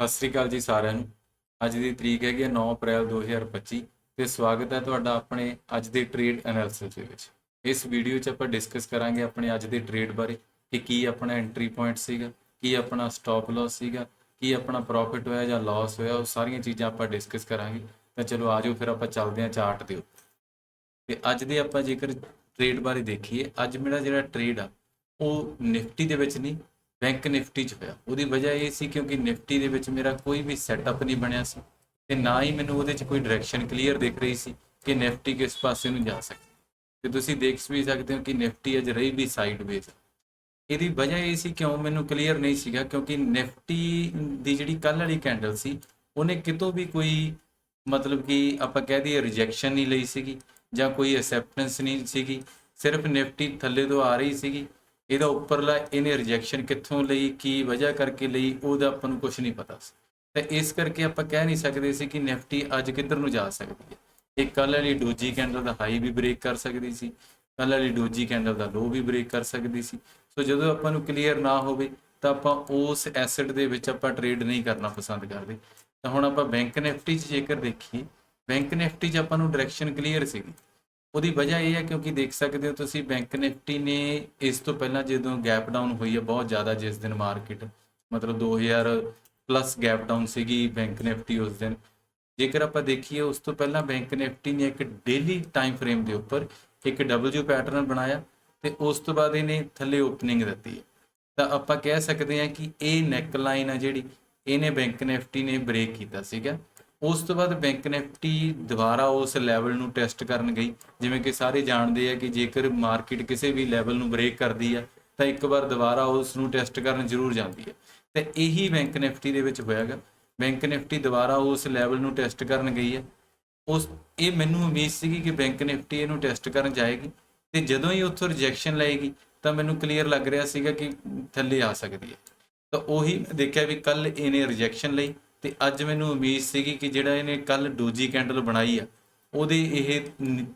ਸਤਿ ਸ੍ਰੀ ਅਕਾਲ ਜੀ ਸਾਰਿਆਂ ਨੂੰ। ਅੱਜ ਦੀ ਤਰੀਕ ਹੈਗੀ ਹੈ 9 ਅਪ੍ਰੈਲ 2025 ਤੇ ਸਵਾਗਤ ਹੈ ਤੁਹਾਡਾ ਆਪਣੇ ਅੱਜ ਦੇ ਟ੍ਰੇਡ ਐਨਾਲਿਸਿਸ ਦੇ ਵਿੱਚ। ਇਸ ਵੀਡੀਓ 'ਚ ਆਪਾਂ ਡਿਸਕਸ ਕਰਾਂਗੇ ਆਪਣੇ ਅੱਜ ਦੇ ਟ੍ਰੇਡ ਬਾਰੇ ਕਿ ਕੀ ਆਪਣਾ ਐਂਟਰੀ ਪੁਆਇੰਟ ਸੀਗਾ, ਕੀ ਆਪਣਾ ਸਟਾਪ ਲਾਸ ਸੀਗਾ, ਕੀ ਆਪਣਾ ਪ੍ਰੋਫਿਟ ਹੋਇਆ ਜਾਂ ਲਾਸ ਹੋਇਆ, ਉਹ ਸਾਰੀਆਂ ਚੀਜ਼ਾਂ ਆਪਾਂ ਡਿਸਕਸ ਕਰਾਂਗੇ। ਤਾਂ ਚਲੋ ਆਜੋ ਫਿਰ ਆਪਾਂ ਚੱਲਦੇ ਹਾਂ ਚਾਰਟ ਦੇ ਉੱਤੇ। ਤੇ ਅੱਜ ਦੇ ਆਪਾਂ ਜੇਕਰ ਟ੍ਰੇਡ ਬਾਰੇ ਦੇਖੀਏ, ਅੱਜ ਮੇਰਾ ਜਿਹੜਾ ਟ੍ਰੇਡ ਆ, ਉਹ ਨਿਫਟੀ ਦੇ ਵਿੱਚ ਨਹੀਂ ਬੈਂਕ ਨਿਫਟੀ 'ਚ ਹੋਇਆ। ਉਹਦੀ ਵਜ੍ਹਾ ਇਹ ਸੀ ਕਿਉਂਕਿ ਨਿਫਟੀ ਦੇ ਵਿੱਚ ਮੇਰਾ ਕੋਈ ਵੀ ਸੈਟਅਪ ਨਹੀਂ ਬਣਿਆ ਸੀ ਤੇ ਨਾ ਹੀ ਮੈਨੂੰ ਉਹਦੇ 'ਚ ਕੋਈ ਡਾਇਰੈਕਸ਼ਨ ਕਲੀਅਰ ਦਿਖ ਰਹੀ ਸੀ ਕਿ ਨਿਫਟੀ ਕਿਸ ਪਾਸੇ ਨੂੰ ਜਾ ਸਕਦੀ ਤੇ ਤੁਸੀਂ ਦੇਖ ਵੀ ਸਕਦੇ ਹੋ ਕਿ ਨਿਫਟੀ ਅੱਜ ਰਹੀ ਵੀ ਸਾਈਡਵੇਜ਼ ਇਹਦੀ ਵਜ੍ਹਾ ਇਹ ਸੀ ਕਿਉਂ ਮੈਨੂੰ ਕਲੀਅਰ ਨਹੀਂ ਸੀਗਾ ਕਿਉਂਕਿ ਨਿਫਟੀ ਦੀ ਜਿਹੜੀ ਕੱਲ੍ਹ ਵਾਲੀ ਕੈਂਡਲ ਸੀ, ਉਹਨੇ ਕਿਤੋਂ ਵੀ ਕੋਈ ਮਤਲਬ ਕਿ ਆਪਾਂ ਕਹਿ ਦਈਏ ਰਿਜੈਕਸ਼ਨ ਨਹੀਂ ਲਈ ਸੀਗੀ ਜਾਂ ਕੋਈ ਐਕਸੈਪਟੈਂਸ ਨਹੀਂ ਸੀਗੀ। ਸਿਰਫ ਨਿਫਟੀ ਥੱਲੇ ਤੋਂ ਆ ਰਹੀ ਸੀਗੀ ਇਹਦਾ ਉੱਪਰਲਾ ਇਹਨੇ ਰਿਜੈਕਸ਼ਨ ਕਿੱਥੋਂ ਲਈ, ਕੀ ਵਜ੍ਹਾ ਕਰਕੇ ਲਈ, ਉਹਦਾ ਆਪਾਂ ਨੂੰ ਕੁਝ ਨਹੀਂ ਪਤਾ ਸੀ। ਤੇ ਇਸ ਕਰਕੇ ਆਪਾਂ ਕਹਿ ਨਹੀਂ ਸਕਦੇ ਸੀ ਕਿ ਨਿਫਟੀ ਅੱਜ ਕਿੱਧਰ ਨੂੰ ਜਾ ਸਕਦੀ ਹੈ। ਇਹ ਕੱਲ੍ਹ ਵਾਲੀ ਡੋਜੀ ਕੈਂਡਲ ਦਾ ਹਾਈ ਵੀ ਬ੍ਰੇਕ ਕਰ ਸਕਦੀ ਸੀ, ਕੱਲ੍ਹ ਵਾਲੀ ਡੋਜੀ ਕੈਂਡਲ ਦਾ ਲੋ ਵੀ ਬ੍ਰੇਕ ਕਰ ਸਕਦੀ ਸੀ। ਸੋ ਜਦੋਂ ਆਪਾਂ ਨੂੰ ਕਲੀਅਰ ਨਾ ਹੋਵੇ, ਤਾਂ ਆਪਾਂ ਉਸ ਐਸੈਟ ਦੇ ਵਿੱਚ ਆਪਾਂ ਟ੍ਰੇਡ ਨਹੀਂ ਕਰਨਾ ਪਸੰਦ ਕਰਦੇ। ਤਾਂ ਹੁਣ ਆਪਾਂ ਬੈਂਕ ਨਿਫਟੀ 'ਚ ਜੇਕਰ ਦੇਖੀਏ ਬੈਂਕ ਨਿਫਟੀ 'ਚ ਆਪਾਂ ਨੂੰ ਡਾਇਰੈਕਸ਼ਨ ਕਲੀਅਰ ਸੀਗੀ। ਉਹਦੀ ਵਜ੍ਹਾ ਇਹ ਹੈ ਕਿਉਂਕਿ ਦੇਖ ਸਕਦੇ ਹੋ ਤੁਸੀਂ ਬੈਂਕ ਨਿਫਟੀ ਨੇ ਇਸ ਤੋਂ ਪਹਿਲਾਂ ਜਦੋਂ ਗੈਪ ਡਾਊਨ ਹੋਈ ਹੈ, ਬਹੁਤ ਜ਼ਿਆਦਾ ਜਿਸ ਦਿਨ ਮਾਰਕੀਟ ਮਤਲਬ 2000 ਪਲੱਸ ਗੈਪ ਡਾਊਨ ਸੀਗੀ ਬੈਂਕ ਨਿਫਟੀ ਉਸ ਦਿਨ। ਜੇਕਰ ਆਪਾਂ ਦੇਖੀਏ, ਉਸ ਤੋਂ ਪਹਿਲਾਂ ਬੈਂਕ ਨਿਫਟੀ ਨੇ ਇੱਕ ਡੇਲੀ ਟਾਈਮ ਫਰੇਮ ਦੇ ਉੱਪਰ ਇੱਕ ਡਬਲਯੂ ਪੈਟਰਨ ਬਣਾਇਆ ਤੇ ਉਸ ਤੋਂ ਬਾਅਦ ਇਹਨੇ ਥੱਲੇ ਓਪਨਿੰਗ ਦਿੱਤੀ ਹੈ। ਤਾਂ ਆਪਾਂ ਕਹਿ ਸਕਦੇ ਹਾਂ ਕਿ ਇਹ ਨੈਕ ਲਾਈਨ ਆ ਜਿਹੜੀ, ਇਹਨੇ ਬੈਂਕ ਨਿਫਟੀ ਨੇ ਬ੍ਰੇਕ ਕੀਤਾ ਸੀਗਾ। ਉਸ ਤੋਂ ਬਾਅਦ ਬੈਂਕ ਨਿਫਟੀ ਦੁਬਾਰਾ ਉਸ ਲੈਵਲ ਨੂੰ ਟੈਸਟ ਕਰਨ ਗਈ। ਜਿਵੇਂ ਕਿ ਸਾਰੇ ਜਾਣਦੇ ਆ ਕਿ ਜੇਕਰ ਮਾਰਕੀਟ ਕਿਸੇ ਵੀ ਲੈਵਲ ਨੂੰ ਬ੍ਰੇਕ ਕਰਦੀ ਆ, ਤਾਂ ਇੱਕ ਵਾਰ ਦੁਬਾਰਾ ਉਸ ਨੂੰ ਟੈਸਟ ਕਰਨ ਜ਼ਰੂਰ ਜਾਂਦੀ ਹੈ ਤੇ ਇਹੀ ਬੈਂਕ ਨਿਫਟੀ ਦੇ ਵਿੱਚ ਹੋਇਆਗਾ ਬੈਂਕ ਨਿਫਟੀ ਦੁਬਾਰਾ ਉਸ ਲੈਵਲ ਨੂੰ ਟੈਸਟ ਕਰਨ ਗਈ ਹੈ ਉਸ, ਇਹ ਮੈਨੂੰ ਉਮੀਦ ਸੀਗੀ ਕਿ ਬੈਂਕ ਨਿਫਟੀ ਇਹਨੂੰ ਟੈਸਟ ਕਰਨ ਜਾਏਗੀ। ਤੇ ਜਦੋਂ ਹੀ ਉੱਥੋਂ ਰਿਜੈਕਸ਼ਨ ਲਏਗੀ, ਤਾਂ ਮੈਨੂੰ ਕਲੀਅਰ ਲੱਗ ਰਿਹਾ ਸੀਗਾ ਕਿ ਥੱਲੇ ਆ ਸਕਦੀ ਹੈ ਤਾਂ ਉਹੀ ਦੇਖਿਆ ਵੀ ਕੱਲ ਇਹਨੇ ਰਿਜੈਕਸ਼ਨ ਲਈ। ਤੇ ਅੱਜ ਮੈਨੂੰ ਉਮੀਦ ਸੀਗੀ ਕਿ ਜਿਹੜਾ ਇਹਨੇ ਕੱਲ ਡੋਜੀ ਕੈਂਡਲ ਬਣਾਈ ਆ, ਉਹਦੇ ਇਹ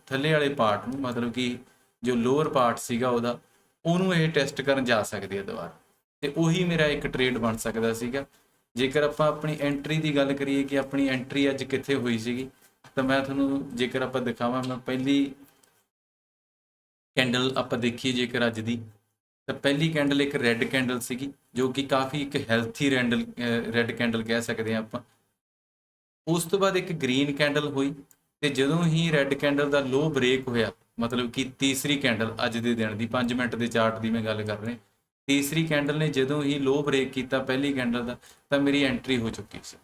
ਥੱਲੇ ਵਾਲੇ ਪਾਰਟ ਨੂੰ, ਮਤਲਬ ਕਿ ਜੋ ਲੋਅਰ ਪਾਰਟ ਸੀਗਾ ਉਹਦਾ, ਉਹਨੂੰ ਇਹ ਟੈਸਟ ਕਰਨ ਜਾ ਸਕਦੇ ਆ ਦੁਬਾਰਾ। ਤੇ ਉਹੀ ਮੇਰਾ ਇੱਕ ਟ੍ਰੇਡ ਬਣ ਸਕਦਾ ਸੀਗਾ। ਜੇਕਰ ਆਪਾਂ ਆਪਣੀ ਐਂਟਰੀ ਦੀ ਗੱਲ ਕਰੀਏ ਕਿ ਆਪਣੀ ਐਂਟਰੀ ਅੱਜ ਕਿੱਥੇ ਹੋਈ ਸੀਗੀ, ਤਾਂ ਮੈਂ ਤੁਹਾਨੂੰ ਜੇਕਰ ਆਪਾਂ ਦਿਖਾਵਾਂ, ਮੈਂ ਪਹਿਲੀ ਕੈਂਡਲ ਆਪਾਂ ਦੇਖੀਏ ਜੇਕਰ ਅੱਜ ਦੀ। ਤਾਂ ਪਹਿਲੀ ਕੈਂਡਲ ਇੱਕ ਰੈੱਡ ਕੈਂਡਲ ਸੀਗੀ, ਜੋ ਕਿ ਕਾਫੀ ਇੱਕ ਹੈਲਥੀ ਰੈਂਡਲ ਰੈੱਡ ਕੈਂਡਲ ਕਹਿ ਸਕਦੇ ਹਾਂ ਆਪਾਂ। ਉਸ ਤੋਂ ਬਾਅਦ ਇੱਕ ਗ੍ਰੀਨ ਕੈਂਡਲ ਹੋਈ ਤੇ ਜਦੋਂ ਹੀ ਰੈੱਡ ਕੈਂਡਲ ਦਾ ਲੋ ਬ੍ਰੇਕ ਹੋਇਆ, ਮਤਲਬ ਕਿ ਤੀਸਰੀ ਕੈਂਡਲ ਅੱਜ ਦੇ ਦਿਨ ਦੀ 5 ਮਿੰਟ ਦੇ ਚਾਰਟ ਦੀ ਮੈਂ ਗੱਲ ਕਰ ਰਿਹਾ, ਤੀਸਰੀ ਕੈਂਡਲ ਨੇ ਜਦੋਂ ਹੀ ਲੋ ਬ੍ਰੇਕ ਕੀਤਾ ਪਹਿਲੀ ਕੈਂਡਲ ਦਾ, ਤਾਂ ਮੇਰੀ ਐਂਟਰੀ ਹੋ ਚੁੱਕੀ ਸੀ।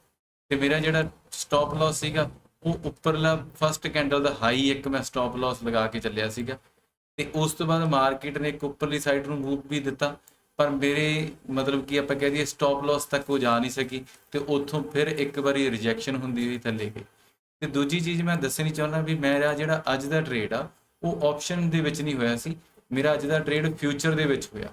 ਤੇ ਮੇਰਾ ਜਿਹੜਾ ਸਟਾਪ ਲਾਸ ਸੀਗਾ, ਉਹ ਉੱਪਰਲਾ ਫਰਸਟ ਕੈਂਡਲ ਦਾ ਹਾਈ ਇੱਕ ਮੈਂ ਸਟਾਪ ਲਾਸ ਲਗਾ ਕੇ ਚੱਲਿਆ ਸੀਗਾ। ਤੇ ਉਸ ਤੋਂ ਬਾਅਦ ਮਾਰਕੀਟ ਨੇ ਇੱਕ ਉੱਪਰਲੀ ਸਾਈਡ ਨੂੰ ਮੂਵ ਵੀ ਦਿੱਤਾ, ਪਰ ਮੇਰੇ ਮਤਲਬ ਕਿ ਆਪਾਂ ਕਹਿ ਦਈਏ ਸਟਾਪ ਲਾਸ ਤੱਕ ਉਹ ਜਾ ਨਹੀਂ ਸਕੀ ਤੇ ਉੱਥੋਂ ਫਿਰ ਇੱਕ ਵਾਰੀ ਰਿਜੈਕਸ਼ਨ ਹੁੰਦੀ ਹੋਈ ਥੱਲੇ ਗਈ। ਤੇ ਦੂਜੀ ਚੀਜ਼ ਮੈਂ ਦੱਸਣੀ ਚਾਹੁੰਦਾ ਵੀ ਮੇਰਾ ਜਿਹੜਾ ਅੱਜ ਦਾ ਟ੍ਰੇਡ ਆ, ਉਹ ਆਪਸ਼ਨ ਦੇ ਵਿੱਚ ਨਹੀਂ ਹੋਇਆ ਸੀ। ਮੇਰਾ ਅੱਜ ਦਾ ਟ੍ਰੇਡ ਫਿਊਚਰ ਦੇ ਵਿੱਚ ਹੋਇਆ।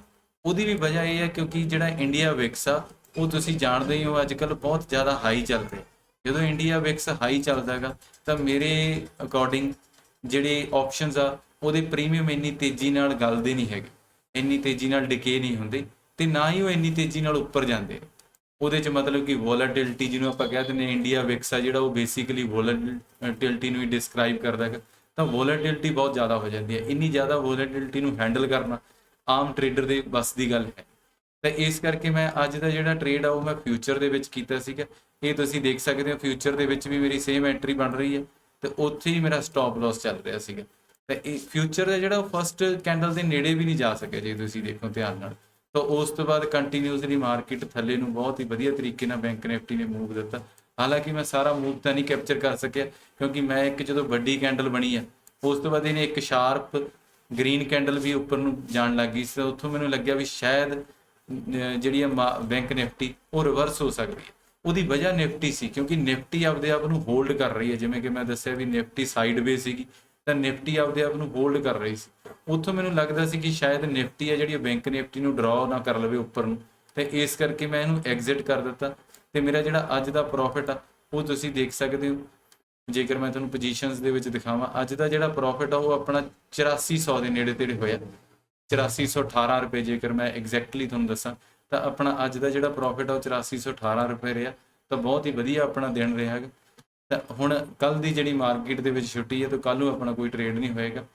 ਉਹਦੀ ਵੀ ਵਜ੍ਹਾ ਇਹ ਹੈ ਕਿਉਂਕਿ ਜਿਹੜਾ ਇੰਡੀਆ ਵਿਕਸ ਆ, ਉਹ ਤੁਸੀਂ ਜਾਣਦੇ ਹੀ ਹੋ ਅੱਜ ਕੱਲ ਬਹੁਤ ਜ਼ਿਆਦਾ ਹਾਈ ਚੱਲ ਰਿਹਾ। ਜਦੋਂ ਇੰਡੀਆ ਵਿਕਸ ਹਾਈ ਚੱਲਦਾਗਾ ਤਾਂ ਮੇਰੇ ਅਕੋਰਡਿੰਗ ਜਿਹੜੇ ਆਪਸ਼ਨਸ ਆ ਉਹਦੇ ਪ੍ਰੀਮੀਅਮ ਇੰਨੀ ਤੇਜ਼ੀ ਨਾਲ ਗਲਦੇ ਨਹੀਂ ਹੈਗੇ। ਇੰਨੀ ਤੇਜ਼ੀ ਨਾਲ ਡਿਕੇ ਨਹੀਂ ਹੁੰਦੇ ਤੇ ਨਾ ਹੀ ਉਹ ਇੰਨੀ ਤੇਜ਼ੀ ਨਾਲ ਉੱਪਰ ਜਾਂਦੇ। ਉਹਦੇ ਚ ਮਤਲਬ ਕਿ ਵੋਲਟਿਲਿਟੀ ਜਿਹਨੂੰ ਆਪਾਂ ਕਹਿ ਦਿੰਦੇ ਹਾਂ, ਇੰਡੀਆ ਵਿਕਸ ਆ ਜਿਹੜਾ ਉਹ ਬੇਸਿਕਲੀ ਵੋਲਟਿਲਿਟੀ ਨੂੰ ਹੀ ਡਿਸਕ੍ਰਾਈਬ ਕਰਦਾ ਹੈ ਤਾਂ ਵੋਲਟਿਲਿਟੀ ਬਹੁਤ ਜ਼ਿਆਦਾ ਹੋ ਜਾਂਦੀ ਹੈ। ਇੰਨੀ ਜ਼ਿਆਦਾ ਵੋਲਟਿਲਿਟੀ ਨੂੰ ਹੈਂਡਲ ਕਰਨਾ ਆਮ ਟ੍ਰੇਡਰ ਦੇ ਬਸ ਦੀ ਗੱਲ ਹੈ। ਤਾਂ ਇਸ ਕਰਕੇ ਮੈਂ ਅੱਜ ਦਾ ਜਿਹੜਾ ਟ੍ਰੇਡ ਆ, ਉਹ ਮੈਂ ਫਿਊਚਰ ਦੇ ਵਿੱਚ ਕੀਤਾ ਸੀਗਾ। ਇਹ ਤੁਸੀਂ ਦੇਖ ਸਕਦੇ ਹੋ ਫਿਊਚਰ ਦੇ ਵਿੱਚ ਵੀ ਮੇਰੀ ਸੇਮ ਐਂਟਰੀ ਬਣ ਰਹੀ ਹੈ ਤੇ ਉੱਥੇ ਹੀ ਮੇਰਾ ਸਟਾਪ ਲਾਸ ਚੱਲ ਰਿਹਾ ਸੀਗਾ। ਤੇ ਇਹ ਫਿਊਚਰ ਦਾ ਜਿਹੜਾ ਫਰਸਟ ਕੈਂਡਲ ਦੇ ਨੇੜੇ ਵੀ ਨਹੀਂ ਜਾ ਸਕਿਆ ਜੇ ਤੁਸੀਂ ਦੇਖੋ ਧਿਆਨ ਨਾਲ। ਤਾਂ ਉਸ ਤੋਂ ਬਾਅਦ ਕੰਟੀਨਿਊਸਲੀ ਮਾਰਕੀਟ ਥੱਲੇ ਨੂੰ ਬਹੁਤ ਹੀ ਵਧੀਆ ਤਰੀਕੇ ਨਾਲ ਬੈਂਕ ਨਿਫਟੀ ਨੇ ਮੂਵ ਦਿੱਤਾ। ਹਾਲਾਂਕਿ ਮੈਂ ਸਾਰਾ ਮੂਵ ਤਾਂ ਨਹੀਂ ਕੈਪਚਰ ਕਰ ਸਕਿਆ, ਕਿਉਂਕਿ ਮੈਂ ਇੱਕ ਜਦੋਂ ਵੱਡੀ ਕੈਂਡਲ ਬਣੀ ਆ, ਉਸ ਤੋਂ ਬਾਅਦ ਇਹਨੇ ਇੱਕ ਸ਼ਾਰਪ ਗ੍ਰੀਨ ਕੈਂਡਲ ਵੀ ਉੱਪਰ ਨੂੰ ਜਾਣ ਲੱਗੀ ਸੀ, ਤਾਂ ਉੱਥੋਂ ਮੈਨੂੰ ਲੱਗਿਆ ਵੀ ਸ਼ਾਇਦ ਜਿਹੜੀ ਆ ਬੈਂਕ ਨਿਫਟੀ ਉਹ ਰਿਵਰਸ ਹੋ ਸਕਦੀ ਹੈ ਉਹਦੀ ਵਜ੍ਹਾ ਨਿਫਟੀ ਸੀ, ਕਿਉਂਕਿ ਨਿਫਟੀ ਆਪਦੇ ਆਪ ਨੂੰ ਹੋਲਡ ਕਰ ਰਹੀ ਹੈ ਜਿਵੇਂ ਕਿ ਮੈਂ ਦੱਸਿਆ ਵੀ ਨਿਫਟੀ ਸਾਈਡਵੇ ਸੀਗੀ। ਤਾਂ ਨਿਫਟੀ ਆਪਦੇ ਆਪ ਨੂੰ ਹੋਲਡ ਕਰ ਰਹੀ ਸੀ। ਉੱਥੋਂ ਮੈਨੂੰ ਲੱਗਦਾ ਸੀ ਕਿ ਸ਼ਾਇਦ ਨਿਫਟੀ ਹੈ ਜਿਹੜੀ ਬੈਂਕ ਨਿਫਟੀ ਨੂੰ ਡਰਾਅ ਨਾ ਕਰ ਲਵੇ ਉੱਪਰ ਨੂੰ। ਤੇ ਇਸ ਕਰਕੇ ਮੈਂ ਇਹਨੂੰ ਐਗਜ਼ਿਟ ਕਰ ਦਿੱਤਾ। ਤੇ ਮੇਰਾ ਜਿਹੜਾ ਅੱਜ ਦਾ ਪ੍ਰੋਫਿਟ ਆ, ਉਹ ਤੁਸੀਂ ਦੇਖ ਸਕਦੇ ਹੋ। ਜੇਕਰ ਮੈਂ ਤੁਹਾਨੂੰ ਪੋਜੀਸ਼ਨਸ ਦੇ ਵਿੱਚ ਦਿਖਾਵਾਂ, ਅੱਜ ਦਾ ਜਿਹੜਾ ਪ੍ਰੋਫਿਟ ਆ, ਉਹ ਆਪਣਾ 8400 ਦੇ ਨੇੜੇ ਤੇੜੇ ਹੋਇਆ। 8418 ਰੁਪਏ ਜੇਕਰ ਮੈਂ ਐਗਜ਼ੈਕਟਲੀ ਤੁਹਾਨੂੰ ਦੱਸਾਂ, ਤਾਂ ਆਪਣਾ ਅੱਜ ਦਾ ਜਿਹੜਾ ਪ੍ਰੋਫਿਟ ਆ, ਉਹ 8418 ਰੁਪਏ ਰਿਹਾ। ਤਾਂ ਬਹੁਤ ਹੀ ਵਧੀਆ ਆਪਣਾ ਦਿਨ ਰਿਹਾ ਹੈਗਾ। ਤਾਂ ਹੁਣ ਕੱਲ ਦੀ ਜਿਹੜੀ ਮਾਰਕੀਟ ਦੇ ਵਿੱਚ ਛੁੱਟੀ ਹੈ ਤਾਂ ਕੱਲ ਨੂੰ ਆਪਣਾ ਕੋਈ ਟ੍ਰੇਡ ਨਹੀਂ ਹੋਏਗਾ।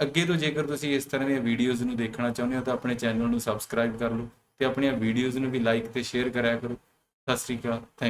ਅੱਗੇ ਤੋਂ ਜੇਕਰ ਤੁਸੀਂ ਇਸ ਤਰ੍ਹਾਂ ਦੀਆਂ ਵੀਡੀਓਜ਼ ਨੂੰ ਦੇਖਣਾ ਚਾਹੁੰਦੇ ਹੋ ਤਾਂ ਆਪਣੇ ਚੈਨਲ ਨੂੰ ਸਬਸਕ੍ਰਾਈਬ ਕਰ ਲਓ ਤੇ ਆਪਣੀਆਂ ਵੀਡੀਓਜ਼ ਨੂੰ ਵੀ ਲਾਈਕ ਤੇ ਸ਼ੇਅਰ ਕਰਿਆ ਕਰੋ। ਸਤਿ ਸ੍ਰੀ ਅਕਾਲ ਥੈਂਕ